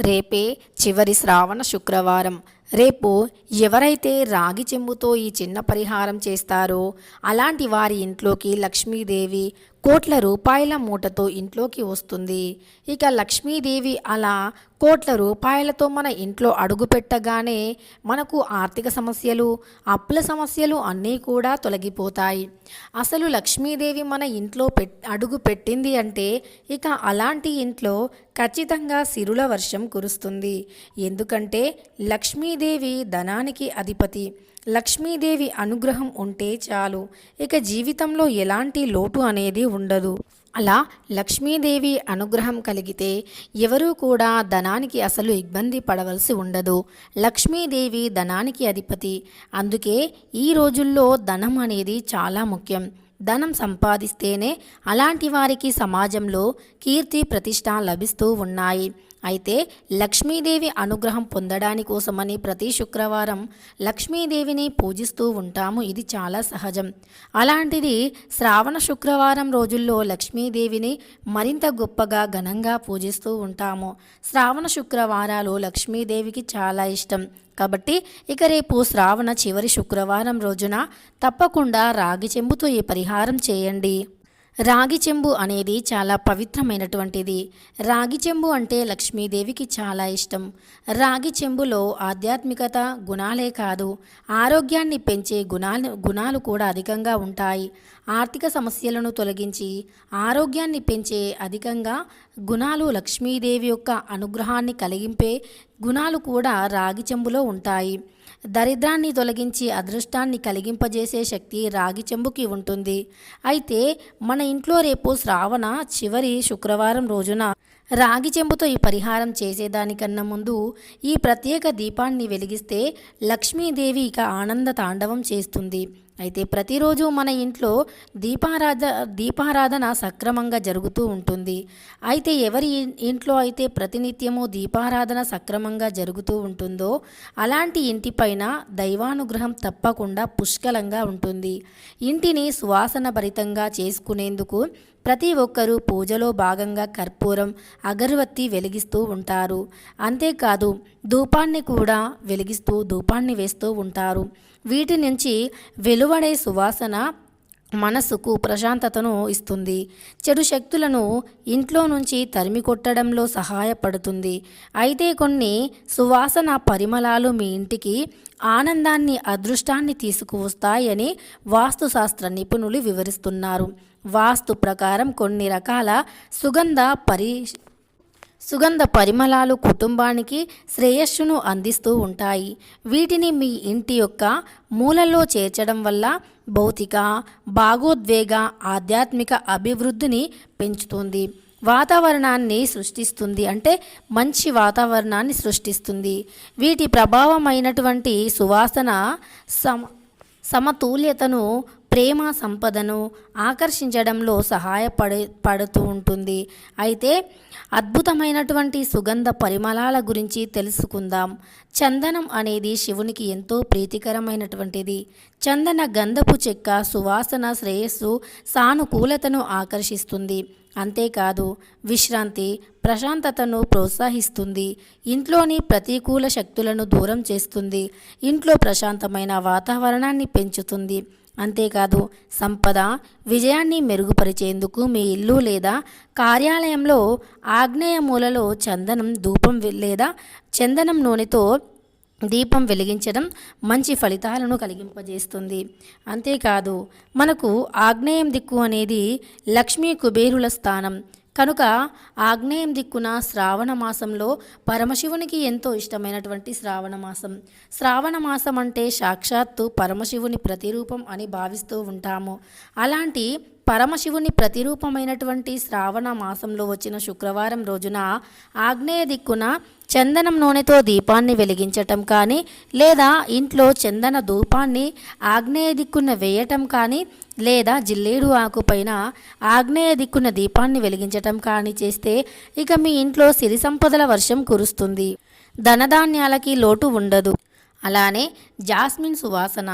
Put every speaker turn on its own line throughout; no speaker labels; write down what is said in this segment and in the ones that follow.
రేపే చివరి శ్రావణ శుక్రవారం. రేపు ఎవరైతే రాగి చెంబుతో ఈ చిన్న పరిహారం చేస్తారో అలాంటి వారి ఇంట్లోకి లక్ష్మీదేవి కోట్ల రూపాయల మూటతో ఇంట్లోకి వస్తుంది. ఇక లక్ష్మీదేవి అలా కోట్ల రూపాయలతో మన ఇంట్లో అడుగు పెట్టగానే మనకు ఆర్థిక సమస్యలు అప్పుల సమస్యలు అన్నీ కూడా తొలగిపోతాయి. అసలు లక్ష్మీదేవి మన ఇంట్లో పెట్ అడుగు పెట్టింది అంటే ఇక అలాంటి ఇంట్లో ఖచ్చితంగా సిరుల వర్షం కురుస్తుంది. ఎందుకంటే లక్ష్మీ లక్ష్మీదేవి ధనానికి అధిపతి. లక్ష్మీదేవి అనుగ్రహం ఉంటే చాలు. ఇక జీవితంలో ఎలాంటి లోటు అనేది ఉండదు. అలా లక్ష్మీదేవి అనుగ్రహం కలిగితే ఎవరూ కూడా ధనానికి అసలు ఇబ్బంది పడవలసి ఉండదు. లక్ష్మీదేవి ధనానికి అధిపతి. అందుకే ఈ రోజుల్లో ధనం అనేది చాలా ముఖ్యం. ధనం సంపాదిస్తేనే అలాంటి వారికి సమాజంలో కీర్తి ప్రతిష్ట లభిస్తూ ఉన్నాయి. అయితే లక్ష్మీదేవి అనుగ్రహం పొందడాని కోసమని ప్రతి శుక్రవారం లక్ష్మీదేవిని పూజిస్తూ ఉంటాము. ఇది చాలా సహజం. అలాంటిది శ్రావణ శుక్రవారం రోజుల్లో లక్ష్మీదేవిని మరింత గొప్పగా ఘనంగా పూజిస్తూ ఉంటాము. శ్రావణ శుక్రవారాలు లక్ష్మీదేవికి చాలా ఇష్టం. కాబట్టి ఇక రేపు శ్రావణ చివరి శుక్రవారం రోజున తప్పకుండా రాగి చెంబుతో ఈ పరిహారం చేయండి. రాగి చెంబు అనేది చాలా పవిత్రమైనటువంటిది. రాగి చెంబు అంటే లక్ష్మీదేవికి చాలా ఇష్టం. రాగి చెంబులో ఆధ్యాత్మికత గుణాలే కాదు ఆరోగ్యాన్ని పెంచే గుణాలు గుణాలు కూడా అధికంగా ఉంటాయి. ఆర్థిక సమస్యలను తొలగించి ఆరోగ్యాన్ని పెంచే అధికంగా గుణాలు లక్ష్మీదేవి యొక్క అనుగ్రహాన్ని కలిగింపే గుణాలు కూడా రాగి చెంబులో ఉంటాయి. దరిద్రాన్ని తొలగించి అదృష్టాన్ని కలిగింపజేసే శక్తి రాగి చెంబుకి ఉంటుంది. అయితే మన ఇంట్లో రేపు శ్రావణ చివరి శుక్రవారం రోజున రాగి చెంబుతో ఈ పరిహారం చేసేదానికన్నా ముందు ఈ ప్రత్యేక దీపాన్ని వెలిగిస్తే లక్ష్మీదేవి ఇక ఆనంద తాండవం చేస్తుంది. అయితే ప్రతిరోజు మన ఇంట్లో దీపారాధ దీపారాధన సక్రమంగా జరుగుతూ ఉంటుంది. అయితే ఎవరి ఇంట్లో అయితే ప్రతినిత్యము దీపారాధన సక్రమంగా జరుగుతూ ఉంటుందో అలాంటి ఇంటిపైన దైవానుగ్రహం తప్పకుండా పుష్కలంగా ఉంటుంది. ఇంటిని సువాసన భరితంగా చేసుకునేందుకు ప్రతి ఒక్కరూ పూజలో భాగంగా కర్పూరం అగరవత్తి వెలిగిస్తూ ఉంటారు. అంతేకాదు ధూపాన్ని కూడా వెలిగిస్తూ ధూపాన్ని వేస్తూ ఉంటారు. వీటి నుంచి వెలువడే సువాసన మనసుకు ప్రశాంతతను ఇస్తుంది. చెడు శక్తులను ఇంట్లో నుంచి తరిమి కొట్టడంలో సహాయపడుతుంది. అయితే కొన్ని సువాసన పరిమళాలు మీ ఇంటికి ఆనందాన్ని అదృష్టాన్ని తీసుకువస్తాయని వాస్తుశాస్త్ర నిపుణులు వివరిస్తున్నారు. వాస్తు ప్రకారం కొన్ని రకాల సుగంధ పరి సుగంధ పరిమళాలు కుటుంబానికి శ్రేయస్సును అందిస్తూ ఉంటాయి. వీటిని మీ ఇంటి యొక్క మూలలో చేర్చడం వల్ల భౌతిక భాగోద్వేగ ఆధ్యాత్మిక అభివృద్ధిని పెంచుతుంది. వాతావరణాన్ని సృష్టిస్తుంది అంటే మంచి వాతావరణాన్ని సృష్టిస్తుంది. వీటి ప్రభావమైనటువంటి సువాసన సమ సమతుల్యతను ప్రేమ సంపదను ఆకర్షించడంలో సహాయపడే పడుతూ ఉంటుంది. అయితే అద్భుతమైనటువంటి సుగంధ పరిమళాల గురించి తెలుసుకుందాం. చందనం అనేది శివునికి ఎంతో ప్రీతికరమైనటువంటిది. చందన గంధపు చెక్క సువాసన శ్రేయస్సు సానుకూలతను ఆకర్షిస్తుంది. అంతేకాదు విశ్రాంతి ప్రశాంతతను ప్రోత్సహిస్తుంది. ఇంట్లోని ప్రతికూల శక్తులను దూరం చేస్తుంది. ఇంట్లో ప్రశాంతమైన వాతావరణాన్ని పెంచుతుంది. అంతేకాదు సంపద విజయాన్ని మెరుగుపరిచేందుకు మీ ఇల్లు లేదా కార్యాలయంలో ఆగ్నేయ మూలలో చందనం ధూపం లేదా చందనం నూనెతో దీపం వెలిగించడం మంచి ఫలితాలను కలిగింపజేస్తుంది. అంతేకాదు మనకు ఆగ్నేయం దిక్కు అనేది లక్ష్మీ కుబేరుల స్థానం. కనుక ఆగ్నేయం దిక్కున శ్రావణ మాసంలో పరమశివునికి ఎంతో ఇష్టమైనటువంటి శ్రావణ మాసం. శ్రావణ మాసం అంటే సాక్షాత్తు పరమశివుని ప్రతిరూపం అని భావిస్తూ ఉంటాము. అలాంటి పరమశివుని ప్రతిరూపమైనటువంటి శ్రావణ మాసంలో వచ్చిన శుక్రవారం రోజున ఆగ్నేయ దిక్కున చందనం నూనెతో దీపాన్ని వెలిగించటం కానీ లేదా ఇంట్లో చందన ధూపాన్ని ఆగ్నేయ దిక్కున వేయటం కానీ లేదా జిల్లేడు ఆకుపైన ఆగ్నేయ దిక్కున దీపాన్ని వెలిగించటం కానీ చేస్తే ఇక మీ ఇంట్లో సిరి సంపదల వర్షం కురుస్తుంది. ధనధాన్యాలకి లోటు ఉండదు. అలానే జాస్మిన్ సువాసన.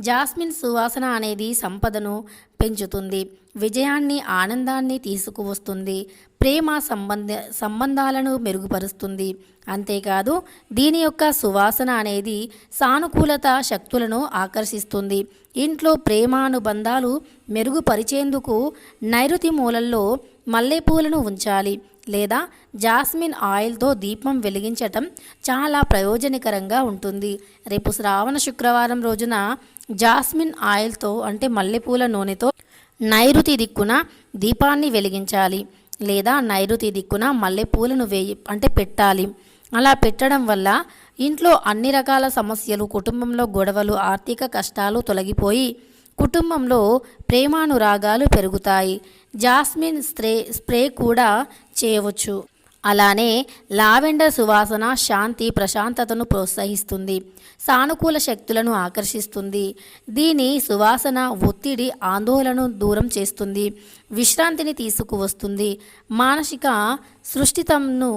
జాస్మిన్ సువాసన అనేది సంపదను పెంచుతుంది. విజయాన్ని ఆనందాన్ని తీసుకువస్తుంది. ప్రేమ సంబంధ సంబంధాలను మెరుగుపరుస్తుంది. అంతేకాదు దీని యొక్క సువాసన అనేది సానుకూలత శక్తులను ఆకర్షిస్తుంది. ఇంట్లో ప్రేమానుబంధాలు మెరుగుపరిచేందుకు నైరుతి మూలల్లో మల్లెపూలను ఉంచాలి. లేదా జాస్మిన్ ఆయిల్తో దీపం వెలిగించటం చాలా ప్రయోజనకరంగా ఉంటుంది. రేపు శ్రావణ శుక్రవారం రోజున జాస్మిన్ ఆయిల్తో అంటే మల్లెపూల నూనెతో నైరుతి దిక్కున దీపాన్ని వెలిగించాలి లేదా నైరుతి దిక్కున మల్లెపూలను వేయి అంటే పెట్టాలి. అలా పెట్టడం వల్ల ఇంట్లో అన్ని రకాల సమస్యలు కుటుంబంలో గొడవలు ఆర్థిక కష్టాలు తొలగిపోయి కుటుంబంలో ప్రేమానురాగాలు పెరుగుతాయి. జాస్మిన్ స్ప్రే స్ప్రే కూడా చేయవచ్చు. అలానే లావెండర్ సువాసన శాంతి ప్రశాంతతను ప్రోత్సహిస్తుంది సానుకూల శక్తులను ఆకర్షిస్తుంది. దీని సువాసన ఒత్తిడి ఆందోళనను దూరం చేస్తుంది విశ్రాంతిని తీసుకువస్తుంది. మానసిక సృష్టితంను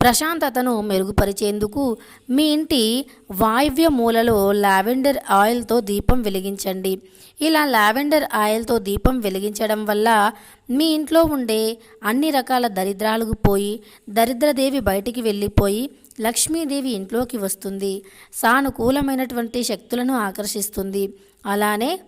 ప్రశాంతతను మెరుగుపరిచేందుకు మీ ఇంటి వాయువ్య మూలలో లావెండర్ ఆయిల్తో దీపం వెలిగించండి. ఇలా లావెండర్ ఆయిల్తో దీపం వెలిగించడం వల్ల మీ ఇంట్లో ఉండే అన్ని రకాల దరిద్రాలకు పోయి దరిద్రదేవి బయటికి వెళ్ళిపోయి లక్ష్మీదేవి ఇంట్లోకి వస్తుంది. సానుకూలమైనటువంటి శక్తులను ఆకర్షిస్తుంది. అలానే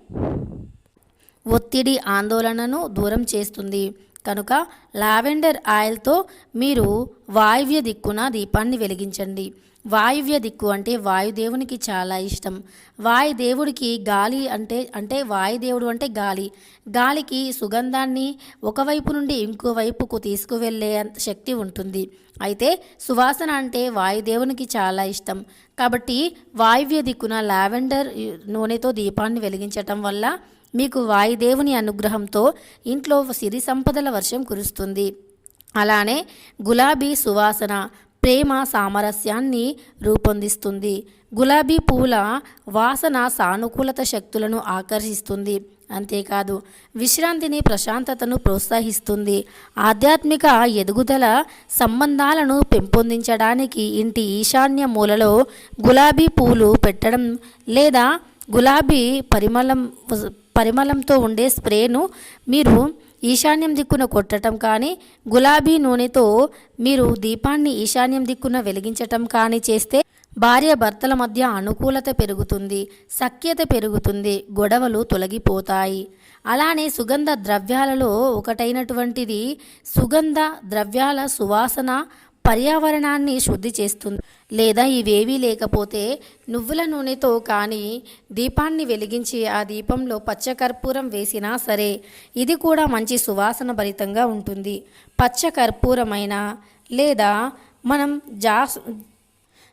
ఒత్తిడి ఆందోళనను దూరం చేస్తుంది. కనుక లావెండర్ ఆయిల్తో మీరు వాయువ్య దిక్కున దీపాన్ని వెలిగించండి. వాయువ్య దిక్కు అంటే వాయుదేవునికి చాలా ఇష్టం. వాయుదేవుడికి గాలి అంటే అంటే వాయుదేవుడు అంటే గాలి. గాలికి సుగంధాన్ని ఒకవైపు నుండి ఇంకో వైపుకు తీసుకువెళ్ళే శక్తి ఉంటుంది. అయితే సువాసన అంటే వాయుదేవునికి చాలా ఇష్టం. కాబట్టి వాయువ్య దిక్కున లావెండర్ నూనెతో దీపాన్ని వెలిగించటం వల్ల మీకు వాయుదేవుని అనుగ్రహంతో ఇంట్లో సిరి సంపదల వర్షం కురుస్తుంది. అలానే గులాబీ సువాసన ప్రేమ సామరస్యాన్ని రూపొందిస్తుంది. గులాబీ పూల వాసన సానుకూలత శక్తులను ఆకర్షిస్తుంది. అంతేకాదు విశ్రాంతిని ప్రశాంతతను ప్రోత్సహిస్తుంది. ఆధ్యాత్మిక ఎదుగుదల సంబంధాలను పెంపొందించడానికి ఇంటి ఈశాన్య మూలలో గులాబీ పూలు పెట్టడం లేదా గులాబీ పరిమళం పరిమళంతో ఉండే స్ప్రేను మీరు ఈశాన్యం దిక్కున కొట్టడం కానీ గులాబీ నూనెతో మీరు దీపాన్ని ఈశాన్యం దిక్కున వెలిగించటం కానీ చేస్తే భార్య భర్తల మధ్య అనుకూలత పెరుగుతుంది సఖ్యత పెరుగుతుంది గొడవలు తొలగిపోతాయి. అలానే సుగంధ ద్రవ్యాలలో ఒకటైనటువంటిది సుగంధ ద్రవ్యాల సువాసన పర్యావరణాన్ని శుద్ధి చేస్తుంది. లేదా ఇవేవీ లేకపోతే నువ్వుల నూనెతో కానీ దీపాన్ని వెలిగించి ఆ దీపంలో పచ్చకర్పూరం వేసినా సరే ఇది కూడా మంచి సువాసన భరితంగా ఉంటుంది. పచ్చకర్పూరమైన లేదా మనం జాస్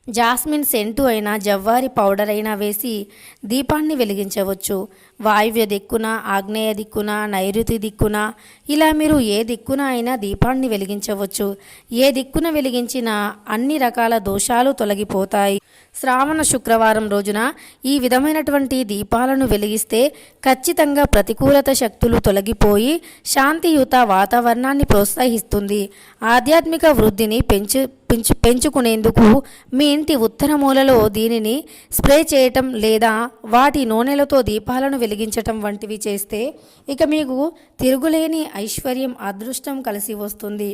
జాస్మిన్ సెంటు అయినా జవ్వారి పౌడర్ అయినా వేసి దీపాన్ని వెలిగించవచ్చు. వాయువ్య దిక్కున ఆగ్నేయ దిక్కున నైరుతి దిక్కున ఇలా మీరు ఏ దిక్కున అయినా దీపాన్ని వెలిగించవచ్చు. ఏ దిక్కున వెలిగించిన అన్ని రకాల దోషాలు తొలగిపోతాయి. శ్రావణ శుక్రవారం రోజున ఈ విధమైనటువంటి దీపాలను వెలిగిస్తే ఖచ్చితంగా ప్రతికూలత శక్తులు తొలగిపోయి శాంతియుత వాతావరణాన్ని ప్రోత్సహిస్తుంది. ఆధ్యాత్మిక వృద్ధిని పెంచు పెంచు పెంచుకునేందుకు మీ ఇంటి ఉత్తర మూలలో దీనిని స్ప్రే చేయటం లేదా వాటి నూనెలతో దీపాలను వెలిగించటం వంటివి చేస్తే ఇక మీకు తిరుగులేని ఐశ్వర్యం అదృష్టం కలిసి వస్తుంది.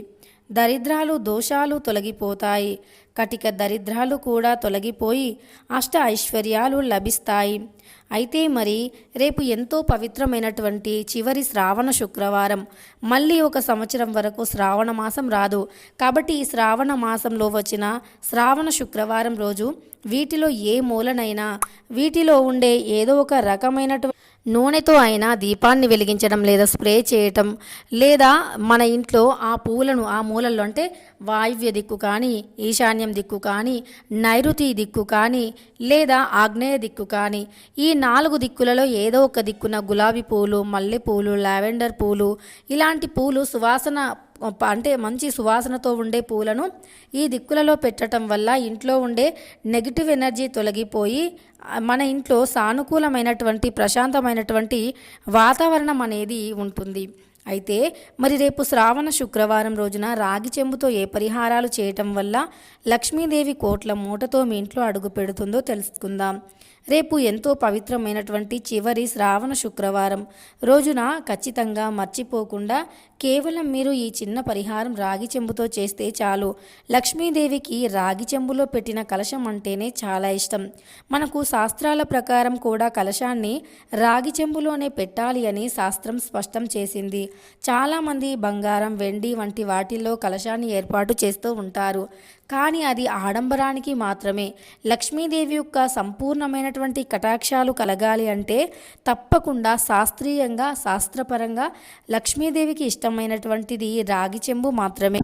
దరిద్రాలు దోషాలు తొలగిపోతాయి. కటిక దరిద్రాలు కూడా తొలగిపోయి అష్ట ఐశ్వర్యాలు లభిస్తాయి. అయితే మరి రేపు ఎంతో పవిత్రమైనటువంటి చివరి శ్రావణ శుక్రవారం. మళ్ళీ ఒక సంవత్సరం వరకు శ్రావణ మాసం రాదు. కాబట్టి ఈ శ్రావణ మాసంలో వచ్చిన శ్రావణ శుక్రవారం రోజు వీటిలో ఏ మూలనైనా వీటిలో ఉండే ఏదో ఒక రకమైనటువంటి నూనెతో అయినా దీపాన్ని వెలిగించడం లేదా స్ప్రే చేయటం లేదా మన ఇంట్లో ఆ పూలను ఆ మూలల్లో అంటే వాయువ్య దిక్కు కానీ ఈశాన్యం దిక్కు కానీ నైరుతి దిక్కు కానీ లేదా ఆగ్నేయ దిక్కు కానీ ఈ నాలుగు దిక్కులలో ఏదో ఒక దిక్కున గులాబీ పూలు మల్లె పూలు లావెండర్ పూలు ఇలాంటి పూలు సువాసన అంటే మంచి సువాసనతో ఉండే పూలను ఈ దిక్కులలో పెట్టడం వల్ల ఇంట్లో ఉండే నెగిటివ్ ఎనర్జీ తొలగిపోయి మన ఇంట్లో సానుకూలమైనటువంటి ప్రశాంతమైనటువంటి వాతావరణం అనేది ఉంటుంది. అయితే మరి రేపు శ్రావణ శుక్రవారం రోజున రాగి చెంబుతో ఏ పరిహారాలు చేయటం వల్ల లక్ష్మీదేవి కోట్ల మూటతో మీ ఇంట్లో అడుగు పెడుతుందో తెలుసుకుందాం. రేపు ఎంతో పవిత్రమైనటువంటి చివరి శ్రావణ శుక్రవారం. రోజున ఖచ్చితంగా మర్చిపోకుండా కేవలం మీరు ఈ చిన్న పరిహారం రాగి చెంబుతో చేస్తే చాలు. లక్ష్మీదేవికి రాగి చెంబులో పెట్టిన కలశం అంటేనే చాలా ఇష్టం. మనకు శాస్త్రాల ప్రకారం కూడా కలశాన్ని రాగి చెంబులోనే పెట్టాలి అని శాస్త్రం స్పష్టం చేసింది. చాలామంది బంగారం వెండి వంటి వాటిల్లో కలశాన్ని ఏర్పాటు చేస్తూ ఉంటారు. కానీ అది ఆడంబరానికి మాత్రమే. లక్ష్మీదేవి యొక్క సంపూర్ణమైనటువంటి కటాక్షాలు కలగాలి అంటే తప్పకుండా శాస్త్రీయంగా శాస్త్రపరంగా లక్ష్మీదేవికి ఇష్టమైనటువంటిది రాగి చెంబు మాత్రమే.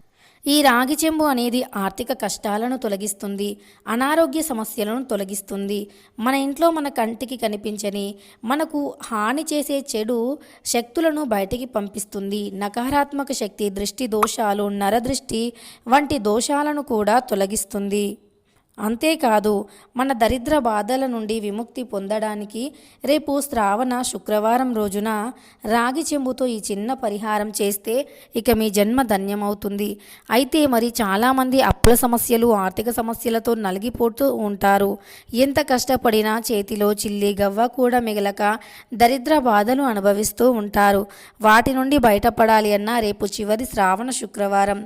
ఈ రాగి చెంబు అనేది ఆర్థిక కష్టాలను తొలగిస్తుంది అనారోగ్య సమస్యలను తొలగిస్తుంది. మన ఇంట్లో మన కంటికి కనిపించని మనకు హాని చేసే చెడు శక్తులను బయటికి పంపిస్తుంది. నకారాత్మక శక్తి దృష్టి దోషాలు నరదృష్టి వంటి దోషాలను కూడా తొలగిస్తుంది. అంతేకాదు మన దరిద్ర బాధల నుండి విముక్తి పొందడానికి రేపు శ్రావణ శుక్రవారం రోజున రాగి చెంబుతో ఈ చిన్న పరిహారం చేస్తే ఇక మీ జన్మ ధన్యమవుతుంది. అయితే మరి చాలామంది అప్పుల సమస్యలు ఆర్థిక సమస్యలతో నలిగిపోతూ ఉంటారు. ఎంత కష్టపడినా చేతిలో చిల్లి గవ్వ కూడా మిగలక దరిద్ర బాధలు అనుభవిస్తూ ఉంటారు. వాటి నుండి బయటపడాలి అన్న రేపు చివరి శ్రావణ శుక్రవారం.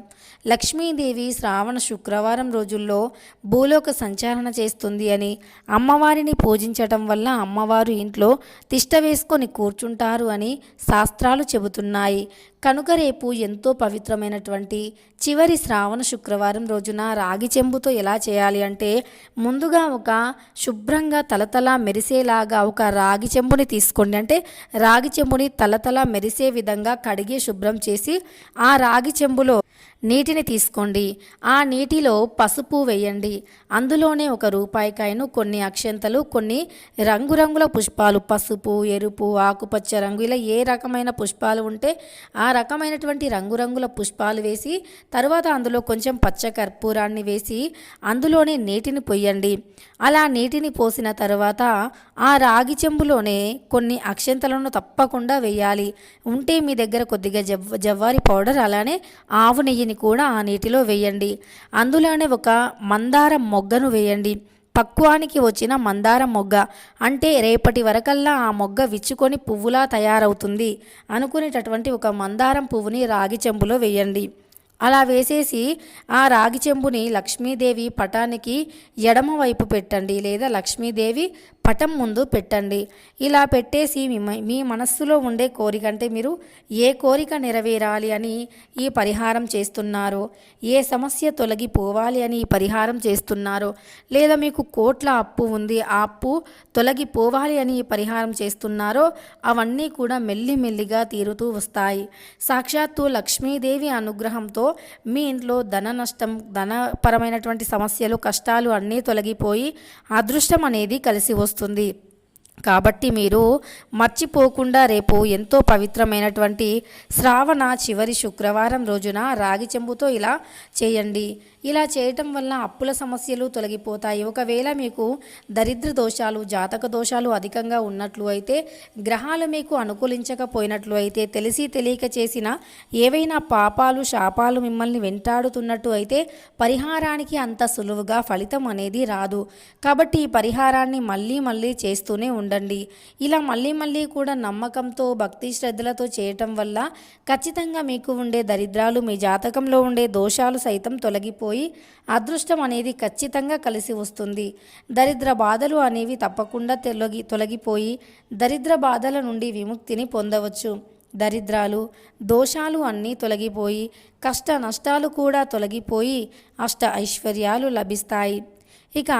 లక్ష్మీదేవి శ్రావణ శుక్రవారం రోజుల్లో భూలోక సంచారణ చేస్తుంది అని అమ్మవారిని పూజించటం వల్ల అమ్మవారు ఇంట్లో తిష్ట వేసుకొని కూర్చుంటారు అని శాస్త్రాలు చెబుతున్నాయి. కనుక రేపు ఎంతో పవిత్రమైనటువంటి చివరి శ్రావణ శుక్రవారం రోజున రాగి చెంబుతో ఎలా చేయాలి అంటే ముందుగా ఒక శుభ్రంగా తలతల మెరిసేలాగా ఒక రాగి చెంబుని తీసుకోండి. అంటే రాగి చెంబుని తలతల మెరిసే విధంగా కడిగి శుభ్రం చేసి ఆ రాగి చెంబులో నీటిని తీసుకోండి. ఆ నీటిలో పసుపు వేయండి. అందులోనే ఒక రూపాయికాయను కొన్ని అక్షంతలు కొన్ని రంగురంగుల పుష్పాలు పసుపు ఎరుపు ఆకుపచ్చ రంగు ఇలా ఏ రకమైన పుష్పాలు ఉంటే ఆ రకమైనటువంటి రంగురంగుల పుష్పాలు వేసి తర్వాత అందులో కొంచెం పచ్చ కర్పూరాన్ని వేసి అందులోనే నీటిని పొయ్యండి. అలా నీటిని పోసిన తర్వాత ఆ రాగి చెంబులోనే కొన్ని అక్షంతలను తప్పకుండా వేయాలి. ఉంటే మీ దగ్గర కొద్దిగా జవ్ జవ్వారి పౌడర్ అలానే ఆవు నెయ్యి నెయ్యిని కూడా ఆ నీటిలో వేయండి. అందులోనే ఒక మందారం మొగ్గను వేయండి. పక్వానికి వచ్చిన మందారం మొగ్గ. అంటే రేపటి వరకల్లా ఆ మొగ్గ విచ్చుకొని పువ్వులా తయారవుతుంది. అనుకునేటటువంటి ఒక మందారం పువ్వుని రాగి చెంబులో వేయండి. అలా వేసేసి ఆ రాగి చెంబుని లక్ష్మీదేవి పటానికి ఎడమ వైపు పెట్టండి లేదా లక్ష్మీదేవి పటం ముందు పెట్టండి. ఇలా పెట్టేసి మీ మీ మనస్సులో ఉండే కోరిక అంటే మీరు ఏ కోరిక నెరవేరాలి అని ఈ పరిహారం చేస్తున్నారో? ఏ సమస్య తొలగిపోవాలి అని ఈ పరిహారం చేస్తున్నారో? లేదా మీకు కోట్ల అప్పు ఉంది ఆ అప్పు తొలగిపోవాలి అని ఈ పరిహారం చేస్తున్నారో అవన్నీ కూడా మెల్లిమెల్లిగా తీరుతూ వస్తాయి. సాక్షాత్తు లక్ష్మీదేవి అనుగ్రహంతో మీ ఇంట్లో ధన నష్టం ధనపరమైనటువంటి సమస్యలు కష్టాలు అన్నీ తొలగిపోయి అదృష్టం అనేది కలిసి వస్తుంది. కాబట్టి మీరు మర్చిపోకుండా రేపు ఎంతో పవిత్రమైనటువంటి శ్రావణ చివరి శుక్రవారం రోజున రాగి చెంబుతో ఇలా చేయండి. ఇలా చేయటం వల్ల అప్పుల సమస్యలు తొలగిపోతాయి. ఒకవేళ మీకు దరిద్ర దోషాలు జాతక దోషాలు అధికంగా ఉన్నట్లు అయితే గ్రహాలు మీకు అనుకూలించకపోయినట్లు అయితే తెలిసి తెలియక చేసిన ఏవైనా పాపాలు శాపాలు మిమ్మల్ని వెంటాడుతున్నట్టు అయితే పరిహారానికి అంత సులువుగా ఫలితం అనేది రాదు. కాబట్టి ఈ పరిహారాన్ని మళ్ళీ మళ్ళీ చేస్తూనే ఉండండి. ఇలా మళ్ళీ మళ్ళీ కూడా నమ్మకంతో భక్తి శ్రద్ధలతో చేయటం వల్ల ఖచ్చితంగా మీకు ఉండే దరిద్రాలు మీ జాతకంలో ఉండే దోషాలు సైతం తొలగిపో తొలగిపోయి అదృష్టం అనేది ఖచ్చితంగా కలిసి వస్తుంది. దరిద్ర బాధలు అనేవి తప్పకుండా తొలగి తొలగిపోయి దరిద్ర బాధల నుండి విముక్తిని పొందవచ్చు. దరిద్రాలు దోషాలు అన్నీ తొలగిపోయి కష్ట నష్టాలు కూడా తొలగిపోయి అష్ట ఐశ్వర్యాలు లభిస్తాయి. ఇక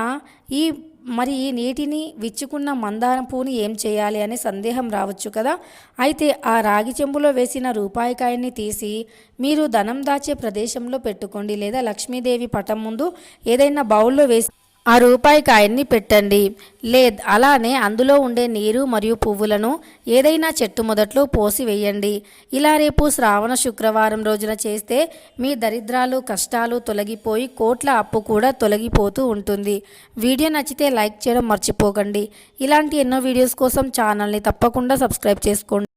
ఈ మరి ఈ నీటిని విచ్చుకున్న మందారం పువ్వుని ఏం చేయాలి అనే సందేహం రావచ్చు కదా? అయితే ఆ రాగి చెంబులో వేసిన రూపాయికాయని తీసి మీరు ధనం దాచే ప్రదేశంలో పెట్టుకోండి లేదా లక్ష్మీదేవి పటం ముందు ఏదైనా బౌల్లో వేసి ఆ రూపాయి కాయన్ని పెట్టండి. లేద్ అలానే అందులో ఉండే నీరు మరియు పువ్వులను ఏదైనా చెట్టు మొదట్లో పోసి వేయండి. ఇలా రేపు శ్రావణ శుక్రవారం రోజున చేస్తే మీ దరిద్రాలు కష్టాలు తొలగిపోయి కోట్ల అప్పు కూడా తొలగిపోతూ ఉంటుంది. వీడియో నచ్చితే లైక్ చేయడం మర్చిపోకండి. ఇలాంటి ఎన్నో వీడియోస్ కోసం ఛానల్ని తప్పకుండా సబ్స్క్రైబ్ చేసుకోండి.